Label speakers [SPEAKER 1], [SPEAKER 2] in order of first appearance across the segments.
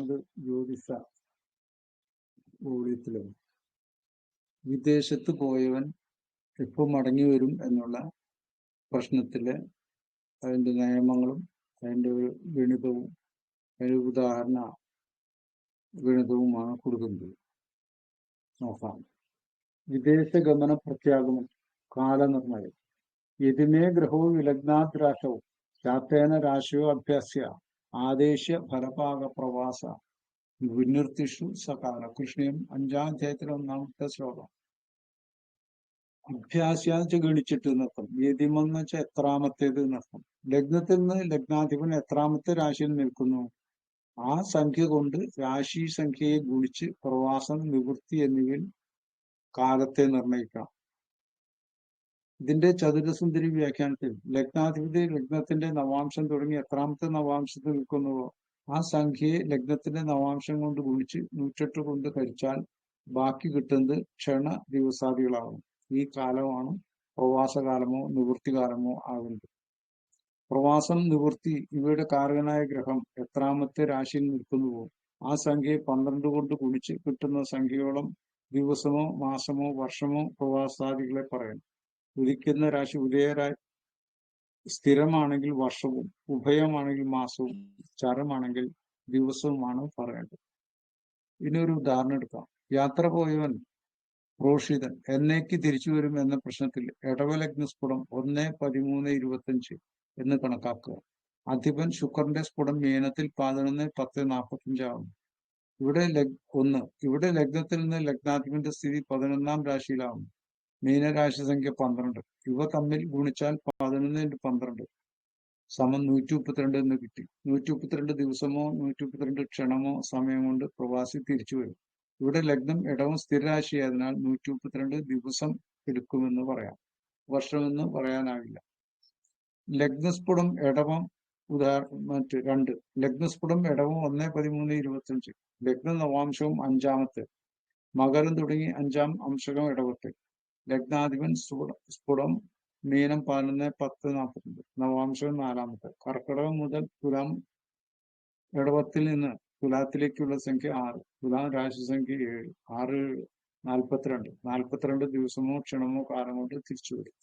[SPEAKER 1] അത് ജ്യോതിഷ വോളിയത്തിലും വിദേശത്ത് പോയവൻ എപ്പോൾ മടങ്ങി വരും എന്നുള്ള പ്രശ്നത്തിലെ അതിന്റെ നിയമങ്ങളും അതിന്റെ ഒരു ഗണിതവും അതിന്റെ ഉദാഹരണ ഗണിതവുമാണ് കൊടുക്കുന്നത്. നോക്കാം വിദേശ ഗമന പ്രത്യാഗമം കാലനിർണയം. യതിമേ ഗ്രഹവും വിലഗ്നാദ്രാശവും ശാത്തേന രാശിയോ അഭ്യസ്യ. ആദേശ ഫലപാക പ്രവാസ. വിനിർത്തിഷു സകാല. കൃഷ്ണയും അഞ്ചാം അധ്യായത്തിലെ ഒന്നാമത്തെ ശ്ലോകം. അഭ്യാസ്യാച്ച് ഗണിച്ചിട്ട് നിർത്തും. യതിമെന്ന് വെച്ചാൽ എത്രാമത്തേത് നിർത്തും. ലഗ്നത്തിൽ നിന്ന് ലഗ്നാധിപൻ എത്രാമത്തെ രാശിയിൽ നിൽക്കുന്നു? ആ സംഖ്യ കൊണ്ട് രാശി സംഖ്യയെ ഗുണിച്ച് പ്രവാസം നിവൃത്തി എന്നിവയിൽ കാലത്തെ നിർണയിക്കാം. ഇതിന്റെ ചതുരസുന്ദരി വ്യാഖ്യാനത്തിൽ ലഗ്നാധിപതി ലഗ്നത്തിന്റെ നവാംശം തുടങ്ങി എത്രാമത്തെ നവാംശത്തിൽ നിൽക്കുന്നുവോ ആ സംഖ്യയെ ലഗ്നത്തിന്റെ നവാംശം കൊണ്ട് ഗുണിച്ച് നൂറ്റെട്ട് കൊണ്ട് ഹരിച്ചാൽ ബാക്കി കിട്ടുന്നത് ക്ഷണ ദിവസാദികളാകും ഈ കാലമാണ് പ്രവാസകാലമോ നിവൃത്തികാലമോ ആകുന്നത്. പ്രവാസം നിവൃത്തി ഇവയുടെ കാരകനായ ഗ്രഹം എത്രാമത്തെ രാശിയിൽ നിൽക്കുന്നുവോ? ആ സംഖ്യയെ പന്ത്രണ്ട് കൊണ്ട് ഗുണിച്ച് കിട്ടുന്ന സംഖ്യയോളം ദിവസമോ മാസമോ വർഷമോ പ്രവാസാദികളെ പറയാം ഉദിക്കുന്ന രാശി ഉദയരായി സ്ഥിരമാണെങ്കിൽ വർഷവും ഉഭയമാണെങ്കിൽ മാസവും ചരമാണെങ്കിൽ ദിവസവുമാണ് പറയേണ്ടത്. ഇതിനൊരു ഉദാഹരണം എടുക്കാം. യാത്ര പോയവൻ പ്രോഷിതൻ എന്നേക്ക് തിരിച്ചു വരും എന്ന പ്രശ്നത്തിൽ ഇടവലഗ്ന സ്ഫുടം ഒന്ന് പതിമൂന്ന് ഇരുപത്തഞ്ച് എന്ന് കണക്കാക്കുക. അധിപൻ ശുക്രന്റെ സ്ഫുടം മീനത്തിൽ പതിനൊന്ന് പത്ത് നാൽപ്പത്തഞ്ചാകുന്നു ഇവിടെ ലഗ് ഒന്ന് ഇവിടെ ലഗ്നത്തിൽ നിന്ന് ലഗ്നാധിപന്റെ സ്ഥിതി പതിനൊന്നാം രാശിയിലാവുന്നു മീനരാശി സംഖ്യ പന്ത്രണ്ട്. ഇവ തമ്മിൽ ഗുണിച്ചാൽ പതിനൊന്ന് ഇന്റു പന്ത്രണ്ട്. സമം നൂറ്റി മുപ്പത്തിരണ്ട് എന്ന് കിട്ടി. നൂറ്റി മുപ്പത്തിരണ്ട് ദിവസമോ നൂറ്റി മുപ്പത്തിരണ്ട് ക്ഷണമോ സമയം കൊണ്ട് പ്രവാസി തിരിച്ചു വരും. ഇവിടെ ലഗ്നം ഇടവും സ്ഥിരരാശിയായതിനാൽ നൂറ്റി മുപ്പത്തിരണ്ട് ദിവസം എടുക്കുമെന്ന് പറയാം. വർഷമെന്ന് പറയാനാവില്ല. ലഗ്നസ്ഫുടം ഇടവം ഉദാഹരണം മറ്റ് രണ്ട്. ലഗ്നസ്ഫുടം ഇടവും ഒന്ന് പതിമൂന്ന് ഇരുപത്തിയഞ്ച്. ലഗ്ന നവാംശവും അഞ്ചാമത്തെ. മകരം തുടങ്ങി അഞ്ചാം അംശകം ഇടവത്തെ. ലഗ്നാധിപൻ സ്ഫുടം മീനം പതിനൊന്ന് പത്ത് നാൽപ്പത്തഞ്ച് നവാംശം നാലാമത്തെ. കർക്കിടകം മുതൽ തുലാം ഇടവത്തിൽ നിന്ന് തുലാത്തിലേക്കുള്ള സംഖ്യ ആറ്. തുലാം രാശി സംഖ്യ ഏഴ്. ആറ് നാൽപ്പത്തിരണ്ട്. നാൽപ്പത്തിരണ്ട് ദിവസമോ ക്ഷണമോ കാലം കൊണ്ട് തിരിച്ചു വരും.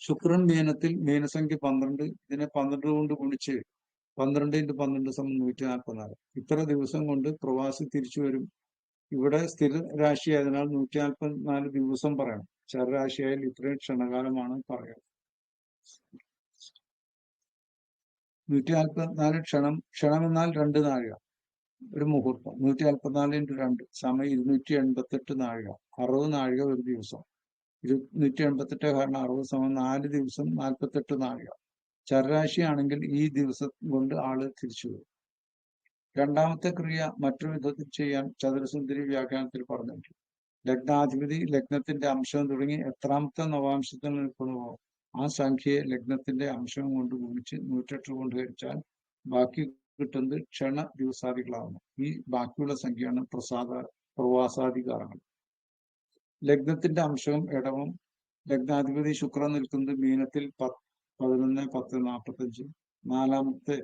[SPEAKER 1] ശുക്രൻ മീനത്തിൽ മീനസംഖ്യ പന്ത്രണ്ട്. ഇതിനെ പന്ത്രണ്ട് കൊണ്ട് ഗുണിച്ച് പന്ത്രണ്ട് ഇന്റു പന്ത്രണ്ട് സമം നൂറ്റി നാൽപ്പത്തിനാല് ഇത്ര ദിവസം കൊണ്ട് പ്രവാസി തിരിച്ചു വരും. ഇവിടെ സ്ഥിര രാശിയായതിനാൽ നൂറ്റി നാൽപ്പത്തിനാല് ദിവസം പറയണം. ചരരാശിയായാൽ ഇത്രയും ക്ഷണകാലമാണ് പറയുക നൂറ്റി നാൽപ്പത്തിനാല് ക്ഷണം ക്ഷണം എന്നാൽ രണ്ട് നാഴിക. ഒരു മുഹൂർത്തം. നൂറ്റി നാൽപ്പത്തിനാല് ഇന്റു രണ്ട് സമയം ഇരുന്നൂറ്റി എൺപത്തെട്ട് നാഴിക. അറുപത് നാഴിക ഒരു ദിവസം. ഇരുന്നൂറ്റി എൺപത്തെട്ട് കാരണം അറുപത് സമയം നാല് ദിവസം നാൽപ്പത്തെട്ട് നാഴിക. ചരരാശിയാണെങ്കിൽ ഈ ദിവസം കൊണ്ട് ആൾ തിരിച്ചു വരും. രണ്ടാമത്തെ ക്രിയ മറ്റൊരു വിധത്തിൽ ചെയ്യാൻ ചതുരസുന്ദരി വ്യാഖ്യാനത്തിൽ പറഞ്ഞിട്ടുണ്ട്. ലഗ്നാധിപതി ലഗ്നത്തിന്റെ അംശം തുടങ്ങി എത്രാമത്തെ നവാംശത്തിൽ നിൽക്കുന്നുവോ ആ സംഖ്യയെ ലഗ്നത്തിന്റെ അംശം കൊണ്ട് ഗുണിച്ച് നൂറ്റെട്ട് കൊണ്ട് ഹരിച്ചാൽ ബാക്കി കിട്ടുന്നത് ക്ഷണ ദിവസാദികളാകുന്നു ഈ ബാക്കിയുള്ള സംഖ്യയാണ് പ്രസാദ പ്രവാസാധികാരങ്ങൾ. ലഗ്നത്തിന്റെ അംശവും ഇടവും ലഗ്നാധിപതി ശുക്രൻ നിൽക്കുന്നത് മീനത്തിൽ പത്ത് പതിനൊന്ന് പത്ത് നാൽപ്പത്തഞ്ച് നാലാമത്തെ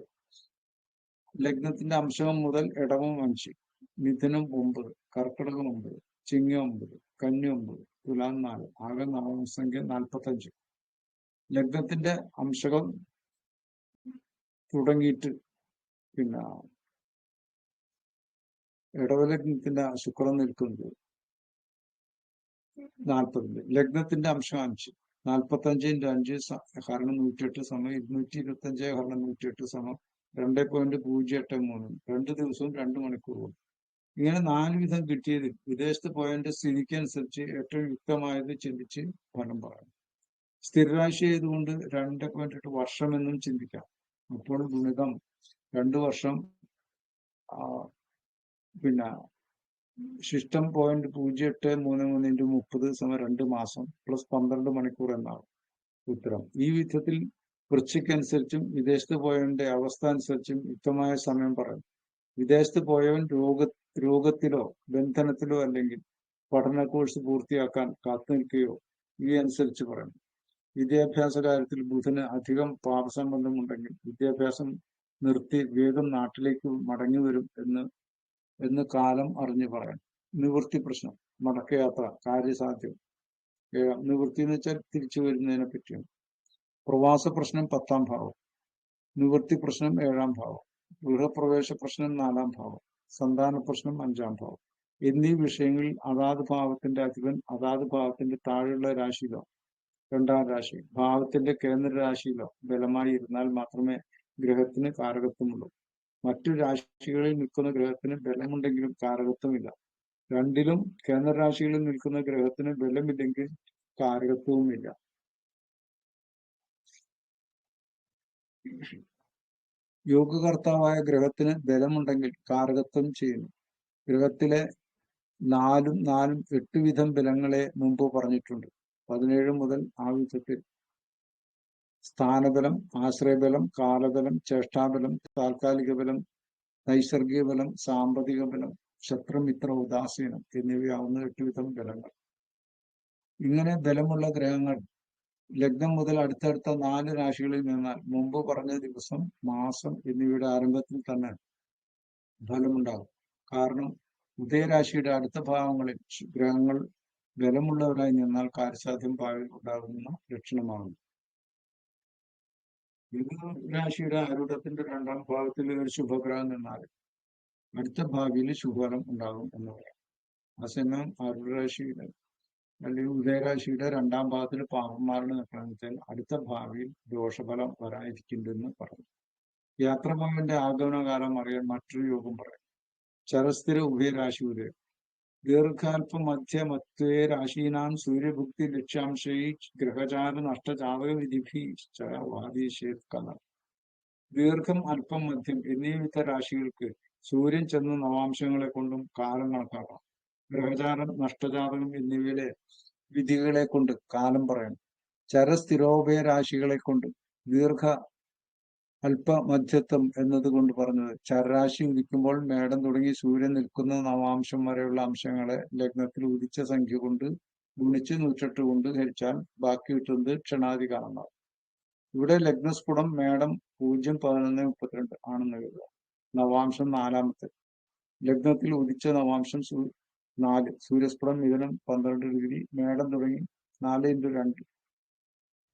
[SPEAKER 1] ലഗ്നത്തിന്റെ അംശവും മുതൽ ഇടവും അഞ്ച് മിഥുനം ഒമ്പത് കർക്കിടകം ഒമ്പത് ചിങ്ങ ഒമ്പത് കന്നി ഒമ്പത് തുലാം നാല് ആകെ നവസംഖ്യ നാൽപ്പത്തഞ്ച് ലഗ്നത്തിന്റെ അംശകം തുടങ്ങിയിട്ട് പിന്നെ ഇടവലഗ്നത്തിന്റെ ശുക്രൻ നിൽക്കുന്നത് നാൽപ്പതിൽ ലഗ്നത്തിന്റെ അംശം അഞ്ച് നാൽപ്പത്തഞ്ചിന്റെ അഞ്ച് ഹരണം നൂറ്റിയെട്ട് സമയം ഇരുന്നൂറ്റി ഇരുപത്തി അഞ്ച് ഹരണം നൂറ്റിയെട്ട് സമം രണ്ട് പോയിന്റ് പൂജ്യം എട്ട് മൂന്ന് രണ്ട് ദിവസവും രണ്ട് മണിക്കൂറും ഇങ്ങനെ നാല് വിധം കിട്ടിയത് വിദേശത്ത് പോയതിന്റെ സ്ഥിതിക്ക് അനുസരിച്ച് ഏറ്റവും യുക്തമായത് ചിന്തിച്ച് ഫലം പറയാം സ്ഥിരരാശി ആയതുകൊണ്ട് രണ്ട് പോയിന്റ് എട്ട് വർഷം എന്നും ചിന്തിക്കാം. അപ്പോൾ ഗുണിതം രണ്ടു വർഷം പിന്നെ ശിഷ്ടം പോയിന്റ് പൂജ്യം എട്ട് മൂന്ന് മൂന്ന് ഇന്റു മുപ്പത് സമയം രണ്ട് മാസം പ്ലസ് പന്ത്രണ്ട് മണിക്കൂർ എന്നാണ് ഉത്തരം. ഈ വിധത്തിൽ വൃശ്ചിക്കനുസരിച്ചും വിദേശത്ത് പോയവന്റെ അവസ്ഥ അനുസരിച്ചും യുക്തമായ സമയം പറയും. വിദേശത്ത് പോയവൻ രോഗ രോഗത്തിലോ ബന്ധനത്തിലോ അല്ലെങ്കിൽ പഠന കോഴ്സ് പൂർത്തിയാക്കാൻ കാത്തു നിൽക്കുകയോ ഈ അനുസരിച്ച് പറയും. വിദ്യാഭ്യാസ കാര്യത്തിൽ ബുധന് അധികം പാപസംബന്ധമുണ്ടെങ്കിൽ വിദ്യാഭ്യാസം നിർത്തി വേഗം നാട്ടിലേക്ക് മടങ്ങി വരും എന്ന് എന്ന് കാലം അറിഞ്ഞു പറയാം. നിവൃത്തി പ്രശ്നം മടക്കയാത്ര കാര്യസാധ്യം. നിവൃത്തി എന്ന് വെച്ചാൽ തിരിച്ചു വരുന്നതിനെ പറ്റിയാണ്. പ്രവാസ പ്രശ്നം പത്താം ഭാവം. നിവൃത്തി പ്രശ്നം ഏഴാം ഭാവം. ഗൃഹപ്രവേശ പ്രശ്നം നാലാം ഭാവം. സന്താന പ്രശ്നം അഞ്ചാം ഭാവം. എന്നീ വിഷയങ്ങളിൽ അതാത് ഭാവത്തിന്റെ അധിപൻ അതാത് ഭാവത്തിന്റെ താഴെയുള്ള രാശിയിലോ രണ്ടാം രാശി ഭാവത്തിന്റെ കേന്ദ്ര രാശിയിലോ ബലമായി ഇരുന്നാൽ മാത്രമേ ഗ്രഹത്തിന് കാരകത്വമുള്ളൂ. മറ്റു രാശികളിൽ നിൽക്കുന്ന ഗ്രഹത്തിന് ബലമുണ്ടെങ്കിലും കാരകത്വമില്ല. രണ്ടിലും കേന്ദ്ര രാശികളിൽ നിൽക്കുന്ന ഗ്രഹത്തിന് ബലമില്ലെങ്കിൽ കാരകത്വവുമില്ല. യോഗകർത്താവായ ഗ്രഹത്തിന് ബലമുണ്ടെങ്കിൽ കാരകത്വം ചെയ്യുന്നു. ഗ്രഹത്തിലെ നാലും നാലും എട്ട് വിധം ബലങ്ങളെ മുമ്പ് പറഞ്ഞിട്ടുണ്ട്. പതിനേഴ് മുതൽ ആ വിധത്തിൽ. സ്ഥാനബലം ആശ്രയബലം കാലബലം ചേഷ്ടാബലം താൽക്കാലിക ബലം നൈസർഗിക ബലം സാമ്പത്തിക ബലം ശത്രുമിത്ര ഉദാസീനം എന്നിവയാവുന്ന എട്ട് വിധം ബലങ്ങൾ. ഇങ്ങനെ ബലമുള്ള ഗ്രഹങ്ങൾ ലഗ്നം മുതൽ അടുത്തടുത്ത നാല് രാശികളിൽ നിന്നാൽ മുമ്പ് പറഞ്ഞ ദിവസം മാസം എന്നിവയുടെ ആരംഭത്തിൽ തന്നെ ഫലമുണ്ടാകും. കാരണം ഉദയരാശിയുടെ അടുത്ത ഭാവങ്ങളിൽ ഗ്രഹങ്ങൾ ബലമുള്ളവരായി നിന്നാൽ കാര്യസാധ്യം ഭാവിയിൽ ഉണ്ടാകുന്ന ലക്ഷണമാകുന്നു രാശിയുടെ ആരൂഢത്തിന്റെ രണ്ടാം ഭാവത്തിൽ ഒരു ശുഭഗ്രഹം നിന്നാൽ അടുത്ത ഭാവിയിൽ ശുഭഫലം ഉണ്ടാകും എന്ന് പറയാം. ആ സമയം ആരൂഢരാശിയുടെ അല്ലെങ്കിൽ ഉദയരാശിയുടെ രണ്ടാം ഭാഗത്തിൽ പാപന്മാരുടെ നിൽക്കണമെന്ന് അടുത്ത ഭാവിയിൽ ദോഷഫലം വരാതിരിക്കുന്നുണ്ടെന്ന് പറഞ്ഞു. യാത്രഭവന്റെ ആഗമനകാലം അറിയാൻ മറ്റൊരു യോഗം പറയാം. ചരസ്ഥിര ഉഭയരാശി ഉദയം. ദീർഘാൽപ മധ്യ മത്വേ രാശീനാം സൂര്യഭുക്തി ലക്ഷ്യാംശൈ ഗ്രഹചാര നഷ്ടജാതക വിധിഭി വാദീശേത് കല ദീർഘം അല്പം മധ്യം എന്നീ വിധ രാശികൾക്ക് സൂര്യൻ ചെന്ന നവാംശങ്ങളെ കൊണ്ടും കാലം കണക്കാക്കാം ഗ്രഹചാരം നഷ്ടജാതകം എന്നിവയിലെ വിധികളെ കൊണ്ട് കാലം പറയണം. ചരസ്ഥിരോപയ രാശികളെ കൊണ്ട് ദീർഘ അല്പ മധ്യത്വം എന്നതുകൊണ്ട് പറഞ്ഞത് ചരരാശി ഉദിക്കുമ്പോൾ മേടം തുടങ്ങി സൂര്യൻ നിൽക്കുന്ന നവാംശം വരെയുള്ള അംശങ്ങളെ ലഗ്നത്തിൽ ഉദിച്ച സംഖ്യ കൊണ്ട് ഗുണിച്ച് നൂറ്റെട്ട് കൊണ്ട് ഹരിച്ചാൽ ബാക്കി കിട്ടുന്നത് ക്ഷണാധികാരമാണ്. ഇവിടെ ലഗ്നസ്ഫുടം മേടം പൂജ്യം പതിനൊന്ന് മുപ്പത്തിരണ്ട് ആണെന്ന് കരുതുക നവാംശം നാലാമത്തെ. ലഗ്നത്തിൽ ഉദിച്ച നവാംശം നാല് സൂര്യസ്ഫുടം മിഥുനം പന്ത്രണ്ട് ഡിഗ്രി മേടം തുടങ്ങി നാല് ഇന്റു രണ്ട്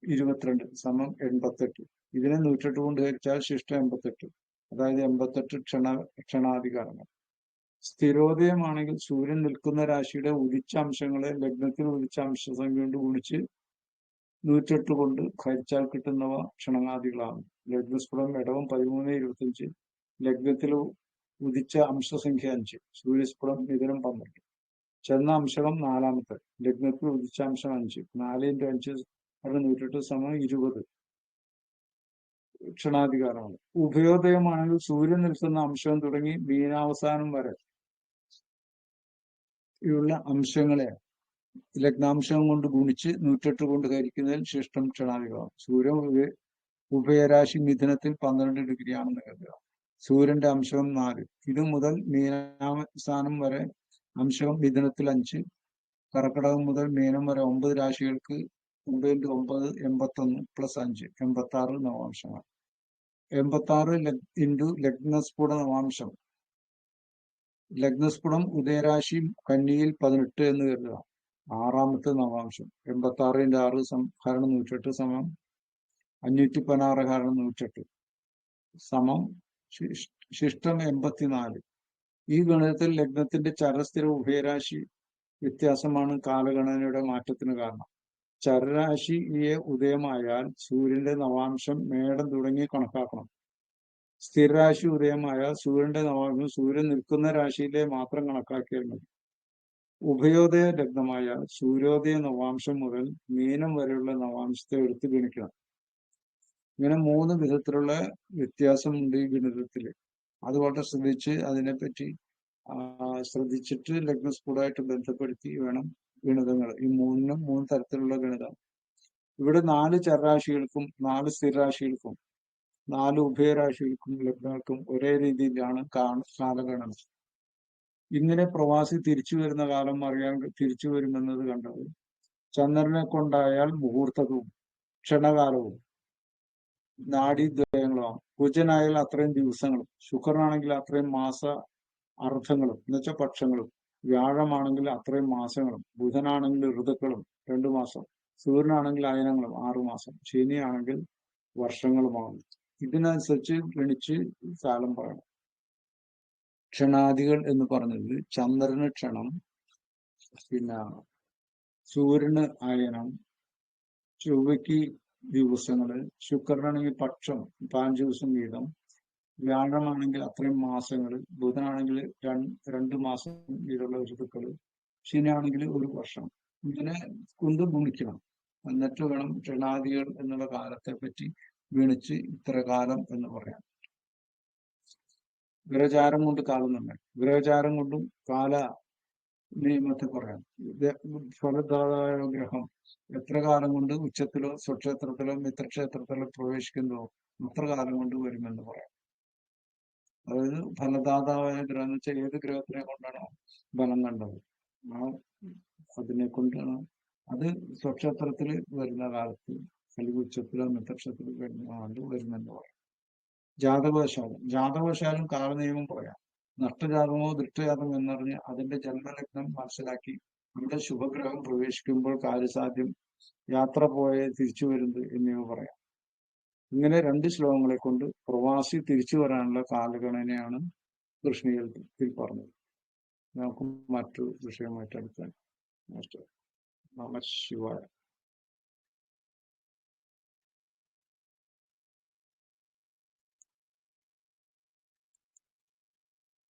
[SPEAKER 1] ഇരുപത്തിരണ്ട് സമം എൺപത്തെട്ട്. ഇതിനെ നൂറ്റെട്ട് കൊണ്ട് ഹരിച്ചാൽ ശിഷ്ടം എൺപത്തെട്ട്. അതായത് എൺപത്തെട്ട് ക്ഷണ ക്ഷണാധികാരങ്ങൾ. സ്ഥിരോദയമാണെങ്കിൽ സൂര്യൻ നിൽക്കുന്ന രാശിയുടെ ഉദിച്ച അംശങ്ങളെ ലഗ്നത്തിൽ ഉദിച്ച അംശസംഖ്യ കൊണ്ട് ഗുണിച്ച് നൂറ്റെട്ട് കൊണ്ട് ഹരിച്ചാൽ കിട്ടുന്നവ ക്ഷണങ്ങാദികളാണ് ലഗ്നസ്ഫുടം ഇടവം പതിമൂന്ന് ഇരുപത്തിയഞ്ച് ലഗ്നത്തിൽ ഉദിച്ച അംശസംഖ്യ അഞ്ച് സൂര്യസ്ഫുടം മിഥുനം പന്ത്രണ്ട്. ചെന്ന അംശകം നാലാമത്തെ. ലഗ്നത്തിൽ ഉദിച്ച അംശം അഞ്ച്. നാല് ഇന്റു അഞ്ച് അവിടെ നൂറ്റെട്ട് സമയം ഇരുപത്. ക്ഷണാധികാരമാണ്. ഉഭയോദയമാണെങ്കിൽ സൂര്യൻ നിൽക്കുന്ന അംശം തുടങ്ങി മീനാവസാനം വരെ ഉള്ള അംശങ്ങളെ ലഗ്നാംശം കൊണ്ട് ഗുണിച്ച് നൂറ്റെട്ട് കൊണ്ട് ഹരിക്കുന്നതിൽ ശിഷ്ടം ക്ഷണാധികാരം. സൂര്യൻ ഉഭയരാശി മിഥുനത്തിൽ പന്ത്രണ്ട് ഡിഗ്രിയാണെന്ന് കരുതുക. സൂര്യന്റെ അംശം നാല്. ഇത് മുതൽ മീനാവസാനം വരെ അംശം മിഥുനത്തിൽ അഞ്ച് കർക്കിടകം മുതൽ മീനം വരെ ഒമ്പത് രാശികൾക്ക് ഒമ്പത് ഇന്റു ഒമ്പത് എൺപത്തൊന്ന് പ്ലസ് അഞ്ച് എൺപത്തി ആറ് നവാംശമാണ്. എൺപത്തി ആറ് ഇന്റു ലഗ്നസ്ഫുട നവാംശം. ലഗ്നസ്ഫുടം ഉദയരാശി കന്നിയിൽ പതിനെട്ട് എന്ന് കരുതുക. ആറാമത്തെ നവാംശം. എൺപത്തി ആറ് ഇന്റു ആറ് ഹരണം നൂറ്റെട്ട് സമം അഞ്ഞൂറ്റി പതിനാറ് ഹരണം നൂറ്റെട്ട് സമം ശിഷ്ടം എൺപത്തിനാല്. ഈ ഗണിതത്തിൽ ലഗ്നത്തിന്റെ ചരസ്ഥിര ഉഭയരാശി വ്യത്യാസമാണ് കാലഗണനയുടെ മാറ്റത്തിന് കാരണം. ചരരാശിയെ ഉദയമായാൽ സൂര്യന്റെ നവാംശം മേടം തുടങ്ങി കണക്കാക്കണം. സ്ഥിരരാശി ഉദയമായാൽ സൂര്യന്റെ നവാംശം സൂര്യൻ നിൽക്കുന്ന രാശിയിലെ മാത്രം കണക്കാക്കിയാൽ മതി. ഉഭയോദയ ലഗ്നമായാൽ സൂര്യോദയ നവാംശം മുതൽ മീനം വരെയുള്ള നവാംശത്തെ എടുത്ത് ഗണിക്കണം. ഇങ്ങനെ മൂന്ന് വിധത്തിലുള്ള വ്യത്യാസമുണ്ട് ഈ ഗണിതത്തിൽ. അത് വളരെ ശ്രദ്ധിച്ച് അതിനെപ്പറ്റി ശ്രദ്ധിച്ചിട്ട് ലഗ്ന സ്കൂളായിട്ട് ബന്ധപ്പെടുത്തി വേണം ഗണിതങ്ങൾ. ഈ മൂന്നിനും മൂന്ന് തരത്തിലുള്ള ഗണിതം. ഇവിടെ നാല് ചരരാശികൾക്കും നാല് സ്ഥിരാശികൾക്കും നാല് ഉഭയരാശികൾക്കും ലഗ്നങ്ങൾക്കും ഒരേ രീതിയിലാണ് കാലഗണന ഇങ്ങനെ പ്രവാസി തിരിച്ചു വരുന്ന കാലം അറിയാൻ തിരിച്ചു വരുമെന്നത് കണ്ടത് ചന്ദ്രനെ കൊണ്ടായാൽ മുഹൂർത്തവും ക്ഷണകാലവും. നാഡീദ്വയങ്ങളുമാണ് കുജനായാൽ അത്രയും ദിവസങ്ങളും ശുക്രനാണെങ്കിൽ അത്രയും മാസ അർത്ഥങ്ങളും എന്നുവെച്ചാൽ പക്ഷങ്ങളും വ്യാഴമാണെങ്കിൽ അത്രയും മാസങ്ങളും ബുധനാണെങ്കിൽ ഋതുക്കളും രണ്ടു മാസം സൂര്യനാണെങ്കിൽ അയനങ്ങളും ആറു മാസം ശനിയാണെങ്കിൽ വർഷങ്ങളുമാണ്. ഇതിനനുസരിച്ച് ഗണിച്ച് കാലം പറയണം. ക്ഷണാദികൾ എന്ന് പറഞ്ഞത് ചന്ദ്രന് ക്ഷണം പിന്നെ സൂര്യന് അയനം ചൊവ്വയ്ക്ക് ദിവസങ്ങൾ. ശുക്രനാണെങ്കിൽ പക്ഷം പതിനഞ്ച് ദിവസം വീതം. വ്യാഴമാണെങ്കിൽ അത്രയും മാസങ്ങൾ ബുധനാണെങ്കിൽ രണ്ട് മാസം വീതമുള്ള ഋതുക്കൾ. ശനിയാണെങ്കിൽ ഒരു വർഷം. ഇങ്ങനെ കൊണ്ട് ഗുണിക്കണം എന്നിട്ട് വേണം ക്ഷണാദികൾ എന്നുള്ള കാലത്തെ പറ്റി ഗണിച്ച് ഇത്ര കാലം എന്ന് പറയാം ഗ്രഹചാരം കൊണ്ട് കാലം തന്നെ. ഗ്രഹചാരം കൊണ്ടും കാല നിയമത്തെ പറയാം ഫലദാതായ ഗ്രഹം എത്ര കാലം കൊണ്ട് ഉച്ചത്തിലോ സ്വക്ഷേത്രത്തിലോ മിത്രക്ഷേത്രത്തിലോ പ്രവേശിക്കുന്നതോ അത്ര കാലം കൊണ്ട് വരുമെന്ന് പറയാം. അതായത് ഫലദാതാവായ ഗ്രഹം എന്ന് വെച്ചാൽ ഏത് ഗ്രഹത്തിനെ കൊണ്ടാണോ ബലം കണ്ടത്? ആ അതിനെ കൊണ്ടാണ്. അത് സ്വക്ഷേത്രത്തിൽ വരുന്ന കാലത്ത് അല്ലെങ്കിൽ ഉച്ചത്തിലോ മിത്രക്ഷേത്രത്തിലോ വരുന്ന കാലത്ത് വരുമെന്ന് പറയാം. ജാതകവശാലും ജാതകവശാലും കാലനിയമം പറയാം നഷ്ടജാതമോ ദൃഷ്ടജാതമോ എന്നറിഞ്ഞ് അതിന്റെ ജന്മലഗ്നം മനസ്സിലാക്കി ഇവിടെ ശുഭഗ്രഹം പ്രവേശിക്കുമ്പോൾ കാര്യസാധ്യം യാത്ര പോയ തിരിച്ചു വരുന്നത് എന്നിവ പറയാം. ഇങ്ങനെ രണ്ട് ശ്ലോകങ്ങളെ കൊണ്ട് പ്രവാസി തിരിച്ചു വരാനുള്ള കാലഗണനയാണ് കൃഷ്ണീയത്തിൽ പറഞ്ഞത്. നമുക്ക് മറ്റു വിഷയമായിട്ട് അടുത്ത നമ ശിവായ.